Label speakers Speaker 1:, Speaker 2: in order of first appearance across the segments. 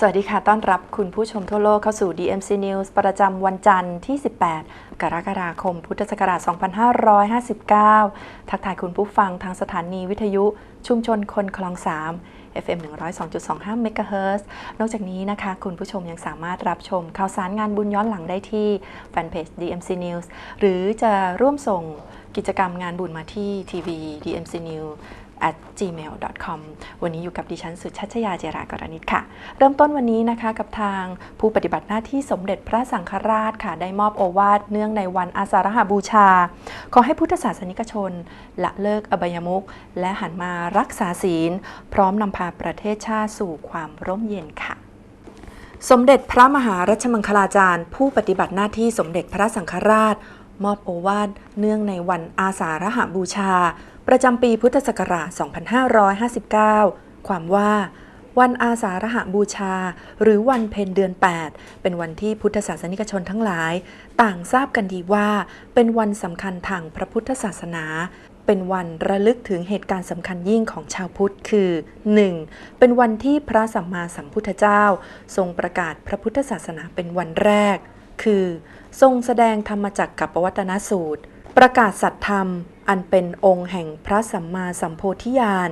Speaker 1: สวัสดีค่ะ ต้อนรับคุณผู้ชมทั่วโลกเข้าสู่ DMC News ประจำวันจันทร์ที่ 18 กรกฎาคม พุทธศักราช 2559 ทักทายคุณผู้ฟังทางสถานีวิทยุชุมชนคนคลอง 3 FM 102.25 MHz นอกจากนี้นะคะ คุณผู้ชมยังสามารถรับชมข่าวสารงานบุญย้อนหลังได้ที่แฟนเพจ DMC News หรือจะร่วมส่งกิจกรรมงานบุญมาที่ทีวี DMC News at gmail.com วันนี้อยู่กับดิฉันสุชัชยาเจรากรณิตค่ะ เริ่มต้นวันนี้นะคะกับทางผู้ปฏิบัติหน้าที่สมเด็จพระสังฆราชค่ะ ได้มอบโอวาทเนื่องในวันอาสาฬหบูชา ขอให้พุทธศาสนิกชน ละเลิกอบายมุขและหันมารักษาศีล พร้อมนำพาประเทศชาติสู่ความร่มเย็นค่ะสมเด็จพระมหารัชมังคลาจารย์ ผู้ปฏิบัติหน้าที่สมเด็จพระสังฆราช มอบโอวาทเนื่องในวันอาสาฬหบูชา ประจำปีพุทธศักราช 2559 ความว่า วันอาสาฬหบูชา หรือวันเพ็ญเดือน 8 เป็นวันที่พุทธศาสนิกชนทั้งหลาย ต่างทราบกันดีว่า เป็นวันสำคัญทางพระพุทธศาสนาเป็นวันระลึกถึงเหตุการณ์สำคัญยิ่งของชาวพุทธคือ 1. เป็นวันที่พระสัมมาสัมพุทธเจ้า ทรงประกาศพระพุทธศาสนาเป็นวันแรก คือ ทรงแสดงธรรมจักกับปวัตนสูตร ประกาศสัตธรรม อันเป็นองค์แห่งพระสัมมาสัมโพธิญาณ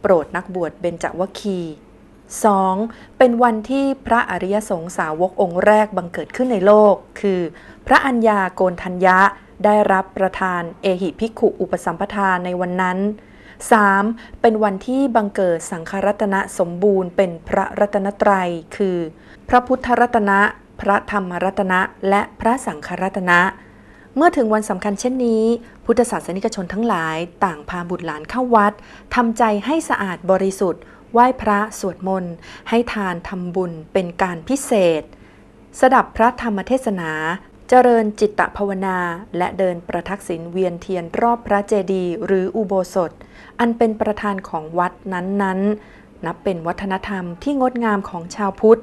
Speaker 1: โปรดนักบวชเบญจวัคคี 2. เป็นวันที่พระอริยสงสาวกองค์แรกบังเกิดขึ้นในโลก คือ พระอัญญาโกนทัญญะได้รับประทานเอหิภิกขุอุปสัมปทานในวันนั้น 3. เป็นวันที่บังเกิดสังฆรัตนะสมบูรณ์เป็นพระรัตนตรัย คือ พระพุทธรัตนะ พระธรรมรัตนะ และพระสังฆรัตนะ เมื่อถึงวันสำคัญเช่นนี้ พุทธศาสนิกชนทั้งหลายต่างพาบุตรหลานเข้าวัดทำใจให้สะอาดบริสุทธิ์ไหว้พระสวดมนต์ ให้ทานทำบุญเป็นการพิเศษ สดับพระธรรมเทศนาเจริญจิตตภาวนา และเดินประทักษิณเวียนเทียนรอบพระเจดีย์หรืออุโบสถ อันเป็นประธานของวัดนั้นๆ นับเป็นวัฒนธรรมที่งดงามของชาวพุทธ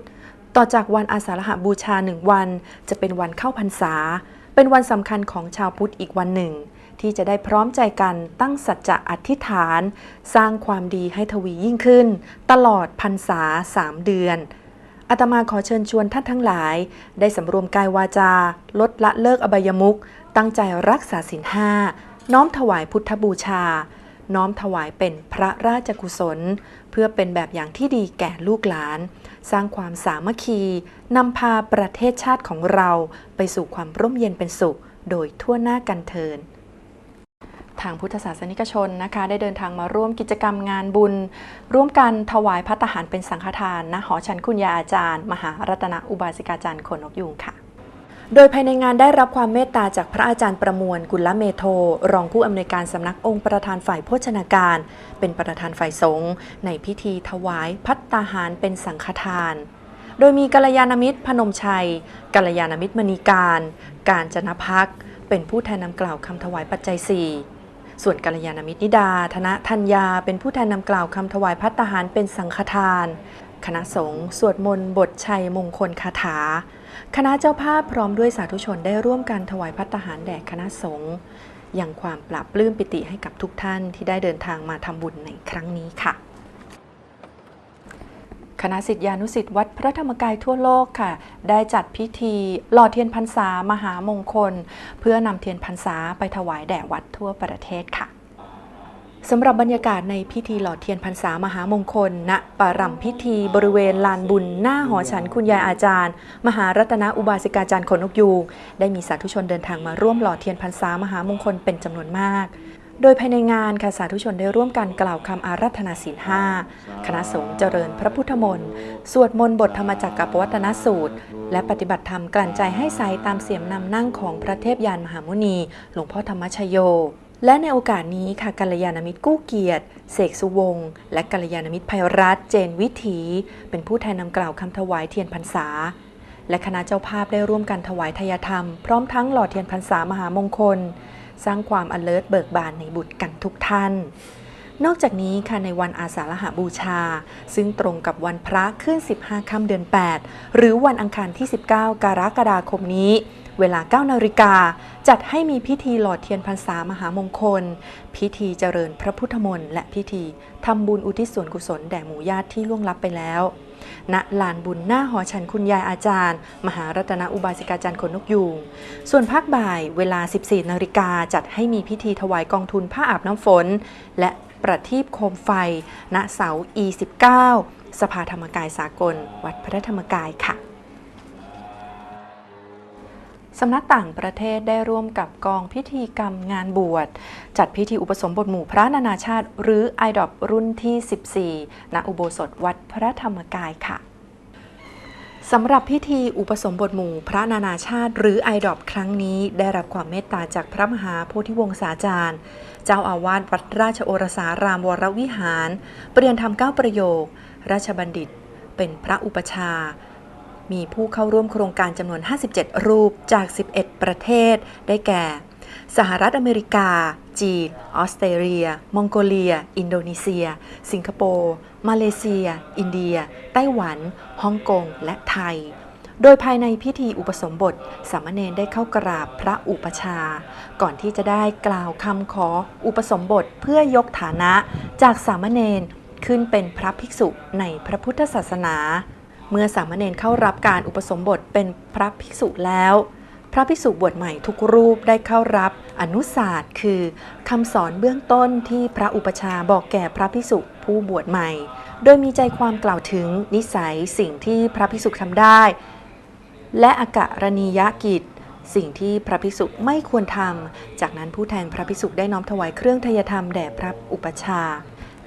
Speaker 1: ต่อจากวันอาสาฬหบูชาหนึ่งวัน จะเป็นวันเข้าพรรษา เป็นวันสำคัญของชาวพุทธอีกวันหนึ่ง ที่จะได้พร้อมใจกันตั้งสัจจะอธิษฐาน สร้างความดีให้ทวียิ่งขึ้น ตลอดพรรษาสามเดือนอาตมาขอเชิญชวนท่านทั้งหลาย ได้สำรวมกายวาจา ลดละเลิกอบายมุขตั้งใจรักษาศีลห้าน้อมถวายพุทธบูชา น้อมถวายเป็นพระราชกุศล เพื่อเป็นแบบอย่างที่ดีแก่ลูกหลาน สร้างความสามัคคีนำพาประเทศชาติของเราไปสู่ความร่มเย็นเป็นสุข โดยทั่วหน้ากันเทิน ทางพุทธศาสนิกชนนะคะได้เดินทางมาร่วมกิจกรรมงานบุญ ร่วมกันถวายพัตตาหารเป็นสังฆทานณหอฉันคุณยาอาจารย์ มหารัตนอุบาสิกาจารย์ขนนกยูงค่ะโดยภายในงานได้รับความเมตตาจากพระอาจารย์ประมวลกุลเมโท รองผู้อำนวยการสำนักองค์ประธานฝ่ายโภชนาการ เป็นประธานฝ่ายสงฆ์ในพิธีถวายพัตตาหารเป็นสังฆทาน โดยมีกัลยาณมิตรพนมชัย กัลยาณมิตรมณีการ การจนพัก เป็นผู้แทนนำกล่าวคำถวายปัจจัยสี่ ส่วนกัลยาณมิตรนิดา ธนธัญญา เป็นผู้แทนนำกล่าวคำถวายพัตตาหารเป็นสังฆทาน คณะสงฆ์สวดมนต์บทชัยมงคลคาถา คณะเจ้าภาพพร้อมด้วยสาธุชนได้ร่วมกันถวายพัตตาหารแด่คณะสงฆ์อย่างความปราบปลื้มปิติให้กับทุกท่านที่ได้เดินทางมาทำบุญในครั้งนี้ค่ะ คณะสิทธิานุสิทธิ์วัดพระธรรมกายทั่วโลกค่ะ ได้จัดพิธีหล่อเทียนพรรษามหามงคล เพื่อนำเทียนพรรษาไปถวายแด่วัดทั่วประเทศค่ะสำหรับบรรยากาศในพิธีหล่อเทียนพรรษามหามงคล ณปารำพิธีบริเวณลานบุญ หน้าหอฉันคุณยายอาจารย์ มหารัตนอุบาสิกาจารย์ขนนกยูงได้มีสาธุชนเดินทางมาร่วมหล่อเทียนพรรษามหามงคลเป็นจำนวนมาก โดยภายในงานค่ะสาธุชนได้ร่วมกันกล่าวคำอารัธนาศีลห้าคณะสงฆ์เจริญพระพุทธมนต์ สวดมนต์บทธรรมจักรกับวัตนสูตร และปฏิบัติธรรมกลั่นใจให้ใสตามเสียงนำนั่งของพระเทพยานมหามุนี หลวงพ่อธรรมชโย และในโอกาสนี้ค่ะกัลยาณมิตรกู้เกียรติ เสกสุวงศ์และกัลยาณมิตรภัยรัตน์เจนวิถี เป็นผู้แทนนำกล่าวคำถวายเทียนพรรษาและคณะเจ้าภาพได้ร่วมกันถวายทายธรรม พร้อมทั้งหล่อเทียนพรรษามหามงคล สร้างความอเลิศเบิกบานในบุตรกันทุกท่าน นอกจากนี้ค่ะในวันอาสาฬหบูชา ซึ่งตรงกับวันพระขึ้น 15 ค่ำเดือน 8 หรือวันอังคารที่ 19 กรกฎาคมนี้เวลา 9 นาฬิกา จัดให้มีพิธีหลอดเทียนพรรษามหามงคล พิธีเจริญพระพุทธมนต์และพิธีทำบุญอุทิศส่วนกุศลแด่หมู่ญาติที่ล่วงลับไปแล้ว ณลานบุญหน้าหอฉันคุณยายอาจารย์ มหารัตนอุบาสิกาจารย์ขนนกยูงส่วนภาคบ่ายเวลา 14นาฬิกาจัดให้มีพิธีถวายกองทุนผ้าอาบน้ำฝน และประทีปโคมไฟ ณเสา E19 สภาธรรมกายสากล วัดพระธรรมกายค่ะ สำนักต่างประเทศได้ร่วมกับกองพิธีกรรมงานบวช จัดพิธีอุปสมบทหมู่พระนานาชาติ หรือ i d o p รุ่นที่ 14 ณ อุโบสถวัดพระธรรมกายค่ะสำหรับพิธีอุปสมบทหมู่พระนานาชาติ หรือไอดอปครั้งนี้ได้รับความเมตตาจากพระมหาโพธิวงศาจารย์ เจ้าอาวาสวัดราชโอรสารามวรวิหาร เปลี่ยนธรรมเก้าประโยค ราชบัณฑิต เป็นพระอุปชา มีผู้เข้าร่วมโครงการจำนวน 57 รูปจาก 11 ประเทศ ได้แก่ สหรัฐอเมริกา จีน ออสเตรเลีย มองโกเลีย อินโดนีเซีย สิงคโปร์ มาเลเซีย อินเดีย ไต้หวัน ฮ่องกง และไทยโดยภายในพิธีอุปสมบท สามเณรได้เข้ากราบพระอุปชา ก่อนที่จะได้กล่าวคำขออุปสมบทเพื่อยกฐานะ จากสามเณรขึ้นเป็นพระภิกษุในพระพุทธศาสนา เมื่อสามเณรเข้ารับการอุปสมบทเป็นพระภิกษุแล้ว พระภิกษุบวชใหม่ทุกรูปได้เข้ารับอนุศาสตร์คือคำสอนเบื้องต้นที่พระอุปชาบอกแก่พระภิกษุผู้บวชใหม่ โดยมีใจความกล่าวถึงนิสัยสิ่งที่พระภิกษุทำได้ และอากรณียกิจสิ่งที่พระภิกษุไม่ควรทำ จากนั้นผู้แทนพระภิกษุได้น้อมถวายเครื่องทยธรรมแด่พระอุปชา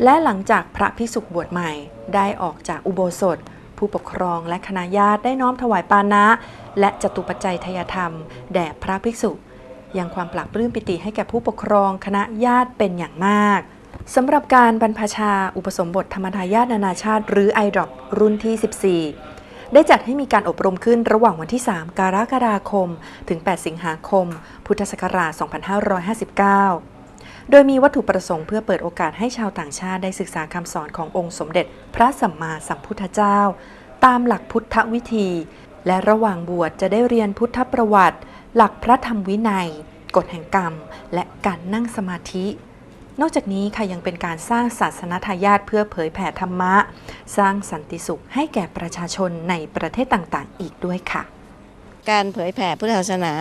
Speaker 1: และหลังจากพระภิกษุบวชใหม่ได้ออกจากอุโบสถ ผู้ปกครองและคณะญาติได้น้อมถวายปานะ และจตุปัจจัยทยธรรม แด่พระภิกษุ ยังความปราบปลื้มปิติให้แก่ผู้ปกครองคณะญาติเป็นอย่างมากสำหรับการบรรพชาอุปสมบทธรรมทายาทนานาชาติ หรือ i d o p รุ่นที่ 14 ได้จัดให้มีการอบรมขึ้นระหว่างวันที่ 3 กรกฎาคม ถึง 8 สิงหาคม พุทธศักราช 2559 โดยมีวัตถุประสงค์เพื่อเปิดโอกาสให้ชาวต่างชาติได้ศึกษาคำสอนขององค์สมเด็จ พระสัมมาสัมพุทธเจ้า ตามหลักพุทธวิธี และระหว่างบวชจะได้เรียนพุทธประวัติ หลักพระธรรมวินัย กฎแห่งกรรม และการนั่งสมาธิ นอกจากนี้ค่ะยังเป็นการสร้างศาสนทายาทเพื่อเผยแผ่ธรรมะ สร้างสันติสุขให้แก่ประชาชนในประเทศต่างๆ อีกด้วยค่ะ
Speaker 2: การเผยแผ่พุทธศาสนา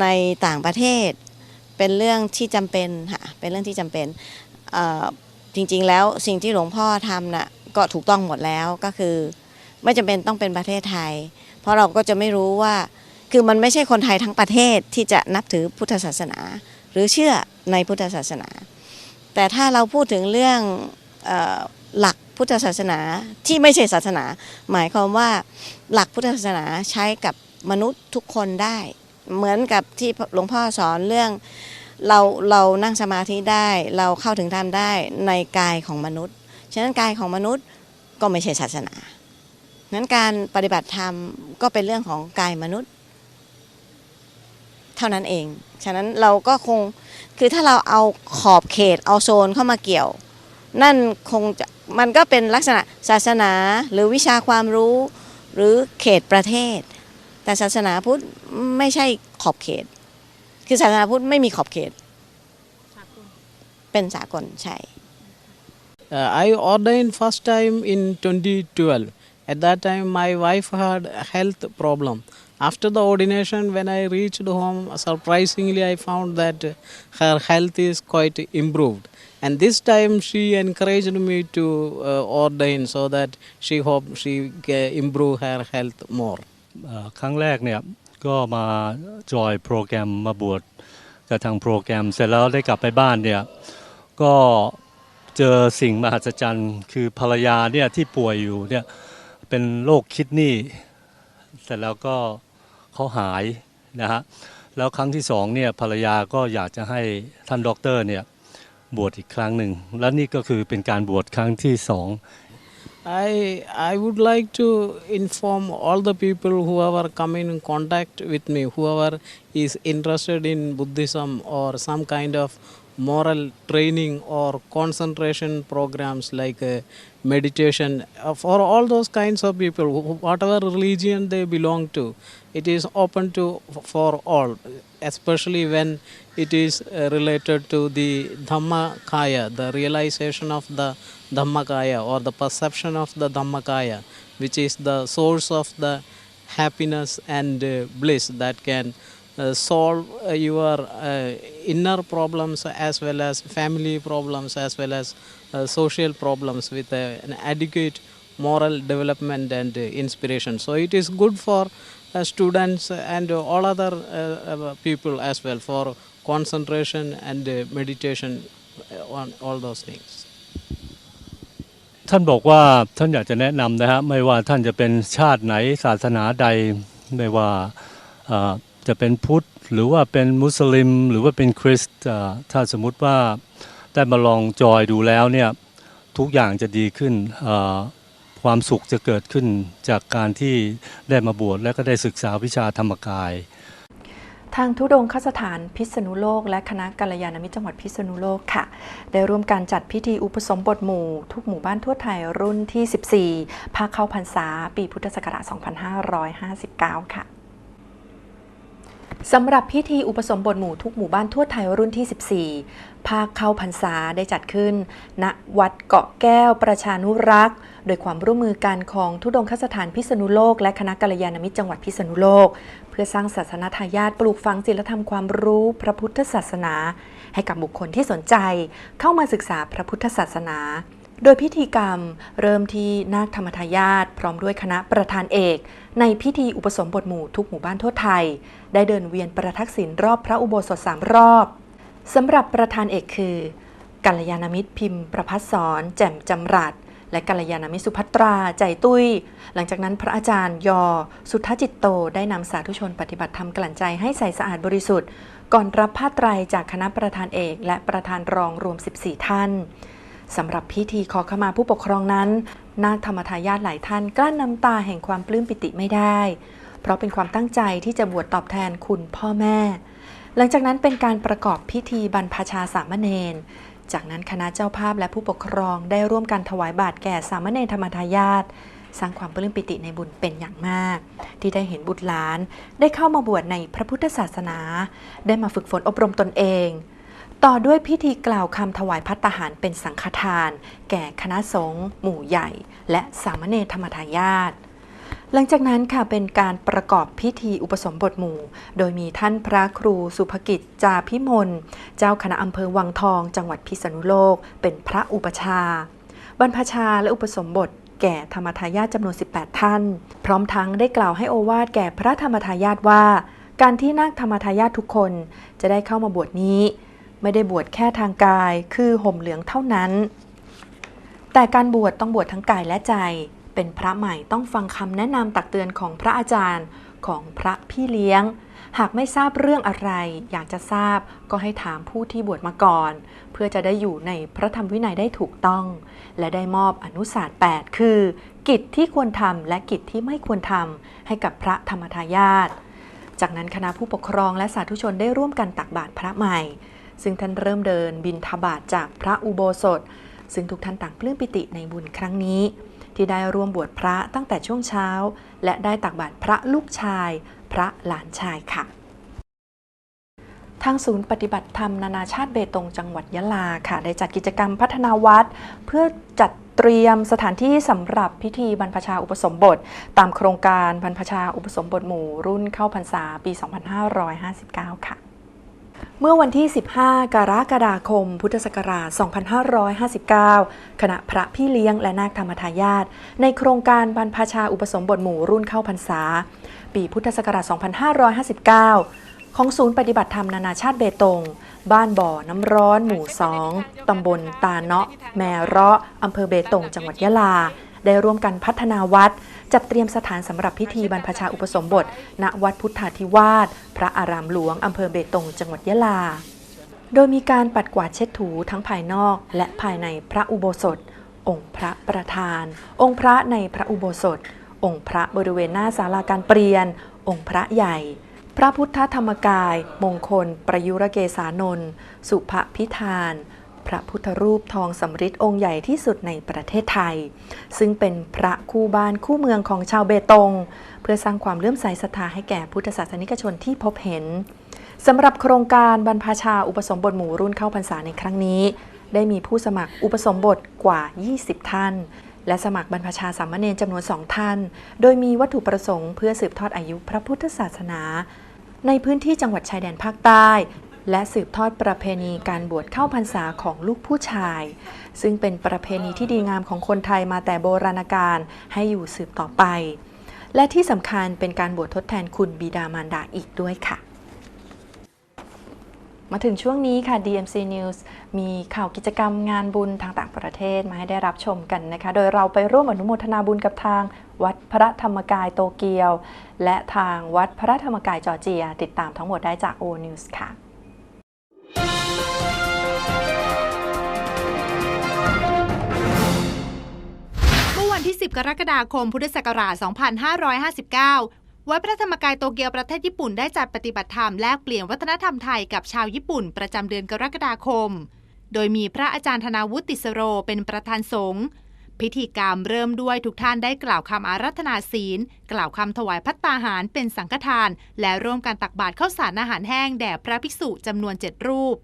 Speaker 2: ในต่างประเทศ เป็นเรื่องที่จำเป็นค่ะเป็นเรื่องที่จำเป็นจริงๆแล้วสิ่งที่หลวงพ่อทำน่ะก็ถูกต้องหมดแล้วก็คือ ไม่จำเป็นต้องเป็นประเทศไทย เพราะเราก็จะไม่รู้ว่าคือมันไม่ใช่คนไทยทั้งประเทศที่จะนับถือพุทธศาสนา หรือเชื่อในพุทธศาสนา แต่ถ้าเราพูดถึงเรื่องออหลักพุทธศาสนาที่ไม่ใช่ศาสนา หมายความว่าหลักพุทธศาสนาใช้กับมนุษย์ทุกคนได้ เหมือนกับที่หลวงพ่อสอนเรื่องเราเรานั่งสมาธิได้เราเข้าถึงธรรมได้ในกายของมนุษย์ ฉะนั้นกายของมนุษย์ก็ไม่ใช่ศาสนานั้นการปฏิบัติธรรมก็เป็นเรื่องของกายมนุษย์ เท่านั้นเอง ฉะนั้นเราก็คงคือถ้าเราเอาขอบเขตเอาโซนเข้ามาเกี่ยว นั่นคงจะมันก็เป็นลักษณะศาสนาหรือวิชาความรู้หรือเขตประเทศ แต่ศาสนาพุทธไม่ใช่ขอบเขต คือศาสนาพุทธไม่มีขอบเขต เป็นสากลใช่
Speaker 3: Uh, I ordained first time in 2012. At that time, my wife had a health problem. After the ordination, when I reached home, surprisingly, I found that her health is quite improved. And this time, she encouraged me to uh, ordain so that she hope she can improve her health more.
Speaker 4: ครั้งแรกเนี่ยก็มาจอยโปรแกรมมาบวชกับทางโปรแกรม เสร็จแล้วได้กลับไปบ้านเนี่ยก็เจอสิ่งมหัศจรรย์ คือภรรยาเนี่ยที่ป่วยอยู่เนี่ยเป็นโรคคิดนีย์เสร็จแล้วก็เขาหายนะฮะแล้วครั้งที่สองเนี่ยภรรยาก็อยากจะให้ท่านด็อกเตอร์เนี่ยบวชอีกครั้งหนึ่ง และนี่ก็คือเป็นการบวชครั้งที่สอง
Speaker 3: I I would like to inform all the people who whoever come in contact with me, whoever is interested in Buddhism or some kind of moral training or concentration programs like uh, meditation uh, for all those kinds of people whatever religion they belong to it is open to for all especially when it is uh, related to the dhamma kaya the realization of the dhammakaya or the perception of the dhammakaya which is the source of the happiness and uh, bliss that can uh, solve uh, your uh, inner problems as well as family problems as well as uh, social problems with uh, an adequate moral development and inspiration. So it is good for students and all other people as well for concentration and meditation on all those things
Speaker 4: ท่านบอกว่าท่านอยากจะแนะนำนะฮะไม่ว่าท่านจะเป็นชาติไหนศาสนาใดไม่ว่าจะเป็นพุทธหรือว่าเป็นมุสลิม หรือว่าเป็นคริสต์ถ้าสมมุติว่าได้มาลองจอยดูแล้วเนี่ยทุกอย่างจะดีขึ้นความสุขจะเกิดขึ้นจากการที่ได้มาบวชและก็ได้ศึกษาวิชาธรรมกาย
Speaker 1: ทางทุดงคสถานพิษณุโลก และคณะกัลยาณมิตรจังหวัดพิษณุโลกค่ะ ได้ร่วมการจัดพิธีอุปสมบทหมู่ ทุกหมู่บ้านทั่วไทยรุ่นที่ 14 ภาคเข้าพรรษา ปีพุทธศักราช 2559 ค่ะสำหรับพิธีอุปสมบทหมู่ทุกหมู่บ้านทั่วไทยรุ่นที่ 14 ภาคเข้าพรรษาได้จัดขึ้น ณ วัดเกาะแก้วประชานุรักษ์ โดยความร่วมมือกันของทุดงคสถานพิษณุโลก และคณะกัลยาณมิตรจังหวัดพิษณุโลก เพื่อสร้างศาสนทายาทปลูกฝังศีลธรรมความรู้พระพุทธศาสนา ให้กับบุคคลที่สนใจ เข้ามาศึกษาพระพุทธศาสนา โดยพิธีกรรมเริ่มที่นาคธรรมทายาทพร้อมด้วยคณะประธานเอก ในพิธีอุปสมบทหมู่ทุกหมู่บ้านทั่วไทย ได้เดินเวียนประทักษิณรอบพระอุโบสถสามรอบสำหรับประธานเอกคือกัลยาณมิตรพิมพ์ประพัฒสอนแจ่มจำรัด และกัลยาณมิสุภัตรา ใจตุ้ย หลังจากนั้นพระอาจารย์ยอ สุทธจิตโต ได้นำสาธุชนปฏิบัติธรรมกลั่นใจให้ใสสะอาดบริสุทธิ์ ก่อนรับผ้าไตรจากคณะประธานเอก และประธานรองรวม 14 ท่านสำหรับพิธีขอขมาผู้ปกครองนั้น นาคธรรมทายาทหลายท่านกลั้นน้ำตาแห่งความปลื้มปิติไม่ได้ เพราะเป็นความตั้งใจที่จะบวชตอบแทนคุณพ่อแม่ หลังจากนั้นเป็นการประกอบพิธีบรรพชาสามเณร จากนั้นคณะเจ้าภาพและผู้ปกครองได้ร่วมกันถวายบาตรแก่สามเณรธรรมทายาทสร้างความปลื้มปิติในบุญเป็นอย่างมาก ที่ได้เห็นบุตรหลานได้เข้ามาบวชในพระพุทธศาสนา ได้มาฝึกฝนอบรมตนเอง ต่อด้วยพิธีกล่าวคำถวายพัตตาหารเป็นสังฆทาน แก่คณะสงฆ์หมู่ใหญ่ และสามเณรธรรมทายาท หลังจากนั้นค่ะเป็นการประกอบพิธีอุปสมบทหมู่ โดยมีท่านพระครูสุภกิจจาพิมล เจ้าคณะอำเภอวังทอง จังหวัดพิษณุโลก เป็นพระอุปชา บรรพชาและอุปสมบทแก่ธรรมทายาทจำนวน 18 ท่าน พร้อมทั้งได้กล่าวให้โอวาทแก่พระธรรมทายาทว่า การที่นาคธรรมทายาททุกคนจะได้เข้ามาบวชนี้ ไม่ได้บวชแค่ทางกาย คือห่มเหลืองเท่านั้น แต่การบวชต้องบวชทั้งกายและใจ เป็นพระใหม่ต้องฟังคำแนะนำตักเตือนของพระอาจารย์ของพระพี่เลี้ยง หากไม่ทราบเรื่องอะไร อยากจะทราบก็ให้ถามผู้ที่บวชมาก่อน เพื่อจะได้อยู่ในพระธรรมวินัยได้ถูกต้อง และได้มอบอนุสาสตร์8คือ กิจที่ควรทำและกิจที่ไม่ควรทำให้กับพระธรรมทายาทจากนั้นคณะผู้ปกครองและสาธุชนได้ร่วมกันตักบาตรพระใหม่ ซึ่งท่านเริ่มเดินบินทบาทจากพระอุโบสถ ซึ่งทุกท่านต่างปลื้มปิติในบุญครั้งนี้ ที่ได้ร่วมบวชพระตั้งแต่ช่วงเช้า และได้ตักบาตรพระลูกชาย พระหลานชายค่ะทางศูนย์ปฏิบัติธรรมนานาชาติเบตงจังหวัดยะลาค่ะ ได้จัดกิจกรรมพัฒนาวัด เพื่อจัดเตรียมสถานที่สำหรับพิธีบรรพชาอุปสมบท ตามโครงการบรรพชาอุปสมบทหมู่รุ่นเข้าพรรษาปี 2559 ค่ะ เมื่อวันที่ 15 กรกฎาคม พุทธศักราช 2559 คณะพระพี่เลี้ยงและนาคธรรมทายาทในโครงการบรรพชาอุปสมบทหมู่รุ่นเข้าพรรษา ปีพุทธศักราช 2559 ของศูนย์ปฏิบัติธรรมนานาชาติเบตง บ้านบ่อน้ำร้อนหมู่ 2 ตำบลตาเนาะ แมเราะอำเภอเบตง จังหวัดยะลา ได้ร่วมกันพัฒนาวัด จัดเตรียมสถานสำหรับพิธีบรรพชาอุปสมบท ณวัดพุทธาธิวาสพระอารามหลวงอำเภอเบตงจังหวัดยะลา โดยมีการปัดกวาดเช็ดถูทั้งภายนอก และภายในพระอุโบสถ องค์พระประธาน องค์พระในพระอุโบสถ องค์พระบริเวณหน้าศาลาการเปลี่ยน องค์พระใหญ่พระพุทธธรรมกาย มงคล ประยุรเกสานนท์สุภพิธาน พระพุทธรูปทองสำริดองค์ใหญ่ที่สุดในประเทศไทย ซึ่งเป็นพระคู่บ้านคู่เมืองของชาวเบตง เพื่อสร้างความเลื่อมใสศรัทธาให้แก่พุทธศาสนิกชนที่พบเห็นสำหรับโครงการบรรพชาอุปสมบทหมู่รุ่นเข้าพรรษาในครั้งนี้ ได้มีผู้สมัครอุปสมบทกว่า 20 ท่าน และสมัครบรรพชาสามเณรจำนวนสองท่าน โดยมีวัตถุประสงค์เพื่อสืบทอดอายุพระพุทธศาสนา ในพื้นที่จังหวัดชายแดนภาคใต้ และสืบทอดประเพณีการบวชเข้าพรรษาของลูกผู้ชาย ซึ่งเป็นประเพณีที่ดีงามของคนไทยมาแต่โบราณกาลให้อยู่สืบต่อไป และที่สำคัญเป็นการบวชทดแทนคุณบิดามารดาอีกด้วยค่ะ มาถึงช่วงนี้ค่ะ DMC News มีข่าวกิจกรรมงานบุญทางต่างประเทศมาให้ได้รับชมกันนะคะ โดยเราไปร่วมอนุโมทนาบุญกับทางวัดพระธรรมกายโตเกียว และทางวัดพระธรรมกายจอร์เจีย ติดตามทั้งหมดได้จาก O News ค่ะ
Speaker 5: เมื่อวันที่ 10 กรกฎาคม พุทธศักราช 2559วัดพระธรรมกายโตเกียวประเทศญี่ปุ่นได้จัดปฏิบัติธรรมแลกเปลี่ยนวัฒนธรรมไทยกับชาวญี่ปุ่นประจำเดือนกรกฎาคม โดยมีพระอาจารย์ธนาวุฒิติสโรเป็นประธานสงฆ์ พิธีกรรมเริ่มด้วยทุกท่านได้กล่าวคำอารัธนาศีล กล่าวคำถวายพัตตาหารเป็นสังฆทาน และร่วมกันตักบาตรข้าวสารอาหารแห้งแด่พระภิกษุจำนวนเจ็ดรูป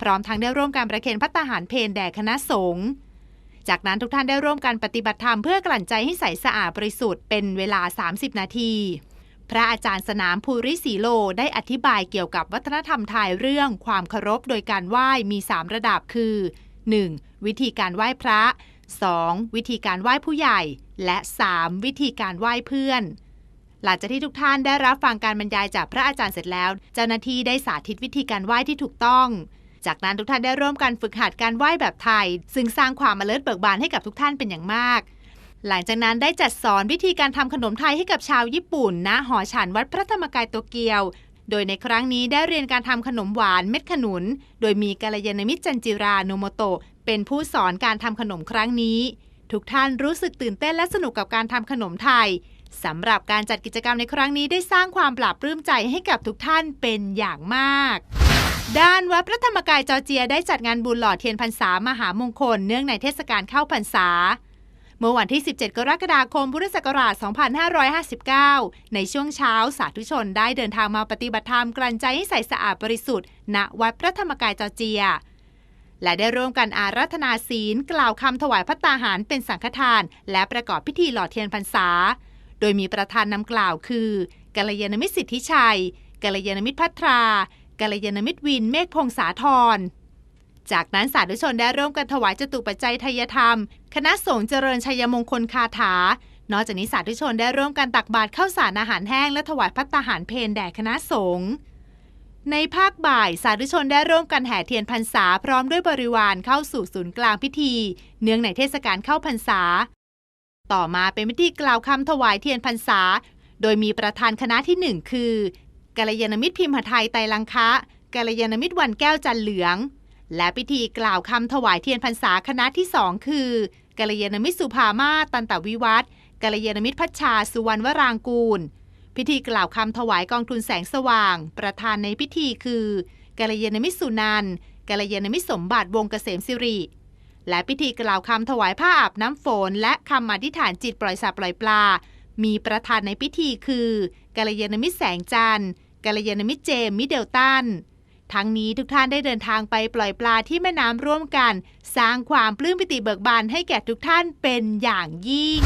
Speaker 5: พร้อมทั้งได้ร่วมการประเคนพัตตาหารเพนแด่คณะสงฆ์จากนั้นทุกท่านได้ร่วมกันปฏิบัติธรรมเพื่อกลั่นใจให้ใสสะอาดบริสุทธิ์เป็นเวลา 30 นาที พระอาจารย์สนามภูริศีโลได้อธิบายเกี่ยวกับวัฒนธรรมไทยเรื่องความเคารพโดยการไหว้มี 3 ระดับคือ 1. วิธีการไหว้พระ 2. วิธีการไหว้ผู้ใหญ่ และ 3. วิธีการไหว้เพื่อน หลังจากที่ทุกท่านได้รับฟังการบรรยายจากพระอาจารย์เสร็จแล้ว เจ้าหน้าที่ได้สาธิตวิธีการไหว้ที่ถูกต้อง จากนั้นทุกท่านได้ร่วมกันฝึกหัดการไหว้แบบไทย ซึ่งสร้างความมาเลิศเบิกบานให้กับทุกท่านเป็นอย่างมาก หลังจากนั้นได้จัดสอนวิธีการทำขนมไทยให้กับชาวญี่ปุ่นณหอฉันวัดพระธรรมกายโตเกียวโดยในครั้งนี้ได้เรียนการทำขนมหวานเม็ดขนุน โดยมีกัลยาณมิตรจันจิราโนโมโต เป็นผู้สอนการทำขนมครั้งนี้ ทุกท่านรู้สึกตื่นเต้นและสนุกกับการทำขนมไทยสำหรับการจัดกิจกรรมในครั้งนี้ได้สร้างความปราบปลื้มใจให้กับทุกท่านเป็นอย่างมาก ด้านวัดพระธรรมกายจอร์เจียได้จัดงานบุญหล่อเทียนพรรษามหามงคลเนื่องในเทศกาลเข้าพรรษา เมื่อวันที่ 17 กรกฎาคม พุทธศักราช 2559 ในช่วงเช้าสาธุชนได้เดินทางมาปฏิบัติธรรมกลั่นใจให้ใสสะอาดบริสุทธิ์ณวัดพระธรรมกายจอร์เจีย และได้ร่วมกันอารัธนาศีล กล่าวคำถวายพัตตาหารเป็นสังฆทาน และประกอบพิธีหล่อเทียนพรรษา โดยมีประธานนำกล่าวคือกัลยาณมิตรสิทธิชัยกัลยาณมิตรพัทรากัลยาณมิตรวินเมฆพงษาธรจากนั้นสาธุชนได้ร่วมกันถวายจตุปัจจัยทายธรรม คณะสงฆ์เจริญชัยมงคลคาถา นอกจากนี้สาธุชนได้ร่วมกันตักบาตรข้าวสารอาหารแห้งและถวายพัตตาหารเพนแด่คณะสงฆ์ ในภาคบ่ายสาธุชนได้ร่วมกันแห่เทียนพรรษาพร้อมด้วยบริวารเข้าสู่ศูนย์กลางพิธี เนื่องในเทศกาลเข้าพรรษา ต่อมาเป็นพิธีกล่าวคำถวายเทียนพรรษา โดยมีประธานคณะที่หนึ่งคือกัลยาณมิตรพิมพ์ไทยไตลังคะกัลยาณมิตรวันแก้วจันเหลือง และพิธีกล่าวคำถวายเทียนพรรษาคณะที่สองคือกัลยาณมิตรสุภามาตันตวิวัฒน์กัลยาณมิตรพัชชาสุวรรณวรางกูล พิธีกล่าวคำถวายกองทุนแสงสว่าง ประธานในพิธีคือกัลยาณมิสุนันกัลยาณมิสมบัติวงเกษมสิริ และพิธีกล่าวคำถวายผ้าอาบน้ำฝน และคำอธิษฐานจิตปล่อยสัตว์ปล่อยปลา มีประธานในพิธีคือกัลยาณมิแสงจันทร์กัลยาณมิเจมมิเดลตันทั้งนี้ทุกท่านได้เดินทางไปปล่อยปลาที่แม่น้ำร่วมกัน สร้างความปลื้มปิติเบิกบานให้แก่ทุกท่านเป็นอย่างยิ่ง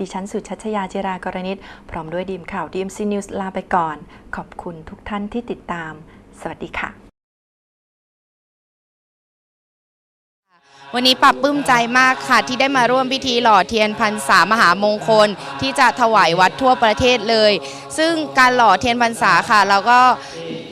Speaker 1: ดิฉันสุชัชยาจิรากรณิต พร้อมด้วยดีมข่าว DMC News ลาไปก่อน ขอบคุณทุกท่านที่ติดตาม สวัสดีค่ะ
Speaker 6: วันนี้ปรับปลื้มใจมากค่ะ ที่ได้มาร่วมพิธีหล่อเทียนพรรษามหามงคล ที่จะถวายวัดทั่วประเทศเลย ซึ่งการหล่อเทียนพรรษาค่ะ เราก็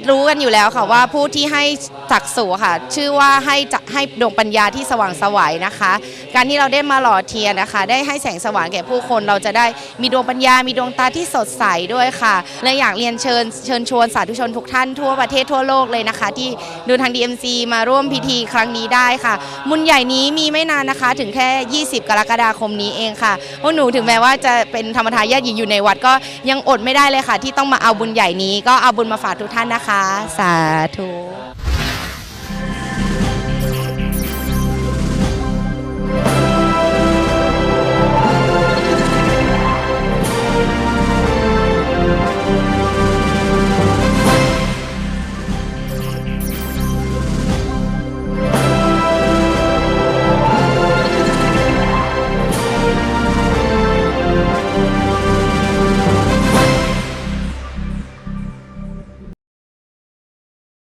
Speaker 6: รู้กันอยู่แล้วค่ะว่าผู้ที่ให้จักษุค่ะ ชื่อว่าให้จะ ให้ดวงปัญญาที่สว่างสวัยนะคะ การที่เราได้มาหล่อเทียนนะคะ ได้ให้แสงสว่างแก่ผู้คนเราจะได้มีดวงปัญญา มีดวงตาที่สดใสด้วยค่ะและอยากเรียนเชิญเชิญชวนสาธุชนทุกท่านทั่วประเทศทั่วโลกเลยนะคะ ที่ดูทาง DMC มาร่วมพิธีครั้งนี้ได้ค่ะบุญใหญ่นี้มีไม่นานนะคะถึงแค่ 20 กรกฎาคมนี้เองค่ะพวกหนูถึงแม้ว่าจะเป็นธรรมทายาทหญิงอยู่ในวัดก็ยังอดไม่ได้เลยค่ะ ที่ต้องมาเอาบุญใหญ่นี้ก็เอาบุญมาฝากทุกท่านนะคะ สาธุ